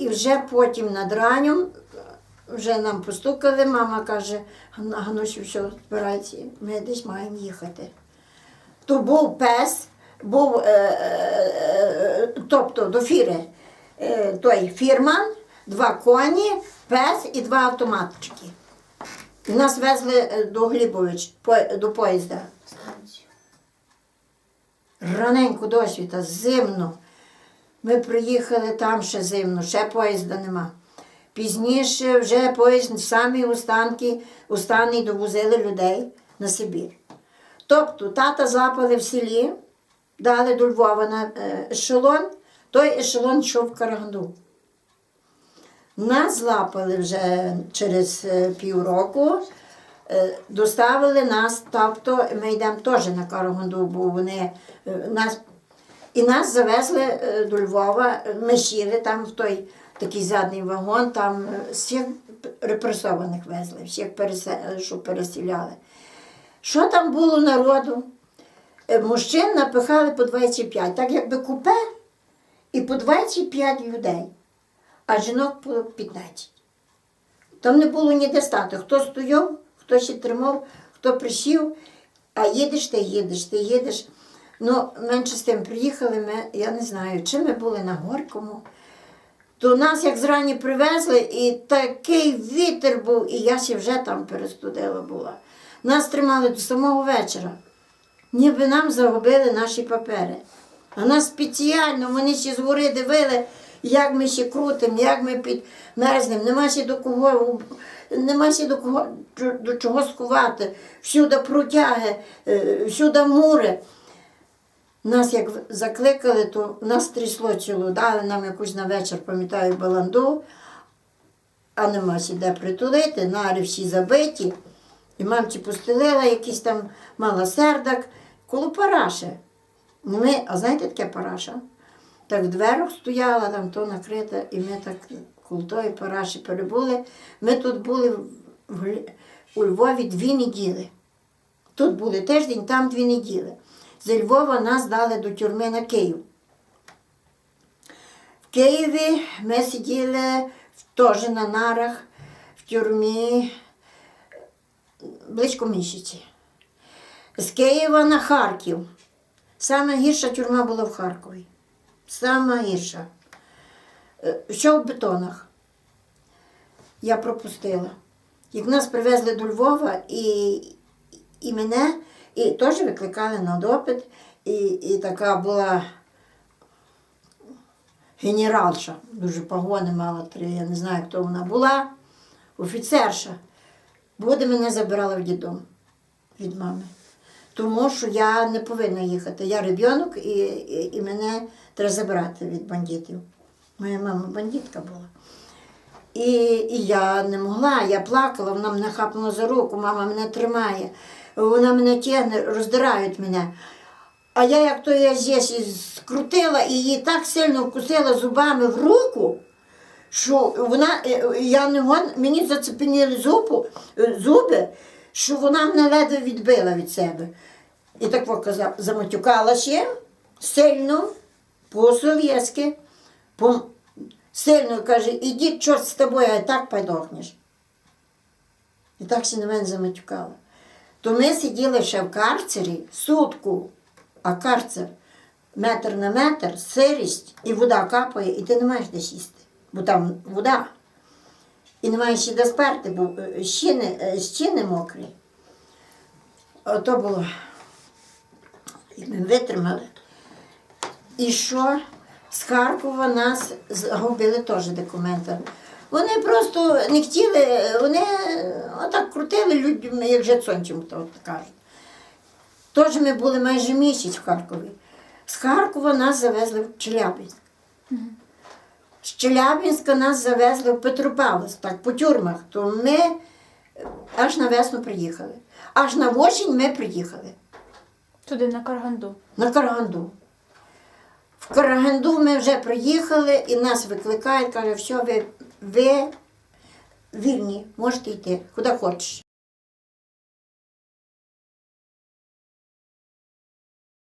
і вже потім над ранням вже нам постукали, мама каже, «Ганна- Ганусю, все, збирайся, ми десь маємо їхати. То був пес, був, е, е, е, тобто до фіри, е, той фірман, два коні, пес і два автоматчики. Нас везли е, до Глібович, по- до поїзда. Раненько досвіта, зимно. Ми приїхали там ще зимно, ще поїзда нема. Пізніше вже поїзд самі останки, останні довозили людей на Сибір. Тобто тата запали в селі, дали до Львова на е, ешелон, той ешелон йшов в Караганду. Нас злапали вже через е, півроку, е, доставили нас, тобто ми йдемо теж на Караганду, бо вони нас і нас завезли е, до Львова. Ми сіли там в той такий задній вагон, там е, всіх репресованих везли, всіх пересе- що переселяли. Що там було народу? Е, Мужчин напихали по 25, так якби купе і по 25 людей, а жінок по 15. Там не було ніде стати. Хто стояв, хто ще тримав, хто присів, а їдеш ти їдеш, ти їдеш. Ну, менше з тим приїхали ми, я не знаю, чи ми були на Горькому. То нас як зрані привезли, і такий вітер був, і я ще вже там перестудила була. Нас тримали до самого вечора. Ніби нам загубили наші папери. А нас спеціально, вони ще згори дивили, як ми ще крутимо, як ми підмерзнемо, нема ще до кого, нема ще до кого до чого скувати. Всюди протяги, е, всюди мури. Нас як закликали, то нас трясло ціло, дали нам якусь на вечір, пам'ятаю, баланду, а нема де притулити, нари всі забиті. І мамці постелила якийсь там мала сердак коло параші. Ну, Ми, а знаєте таке параша? Так в дверях стояла, там то накрита, і ми так коло тої параші перебули. Ми тут були у Львові дві неділі. Тут були тиждень, там дві неділі. З Львова нас дали до тюрми на Київ. В Києві ми сиділи теж на нарах в тюрмі близько місяці. З Києва на Харків. Саме гірша тюрма була в Харкові. Саме гірша. Е, Що в бетонах? Я пропустила. Як нас привезли до Львова і, і мене, і теж викликали на допит, і, і така була генералша, дуже погони мала три, я не знаю, хто вона була, офіцерша. Буде мене забирала в дідом від мами. Тому що я не повинна їхати. Я ребенок і, і, і мене треба забирати від бандитів. Моя мама бандитка була. І, і я не могла, я плакала, вона мене хапнула за руку, мама мене тримає, вона мене тягне, роздирають мене. А я як то я здесь скрутила і її так сильно вкусила зубами в руку, що вона, е, я не мені зацепеніли зубу, е, зуби, що вона мене ледве відбила від себе. І так показав, заматюкала ще сильно, по-совєтськи, по, сильно каже, іди, чорт з тобою, а так подохнеш. І так ще на мене заматюкала. То ми сиділи ще в карцері сутку, а карцер метр на метр, сирість, і вода капає, і ти не маєш де сісти, бо там вода. І не маєш ще де сперти, бо е, щіни, е, щіни мокрі. Ото було. І ми витримали. І що? З Харкова нас загубили теж документи. Вони просто не хотіли, вони отак крутили людьми, як жецончим, то кажуть. Тож ми були майже місяць в Харкові. З Харкова нас завезли в Челябинськ. З Челябинська нас завезли в Петропавловськ, так, по тюрмах. То ми аж на весну приїхали. Аж на осінь ми приїхали Туди на Карганду. на Караганду. В Караганду ми вже приїхали і нас викликають, каже, все, ви, ви вільні, можете йти, куди хочеш.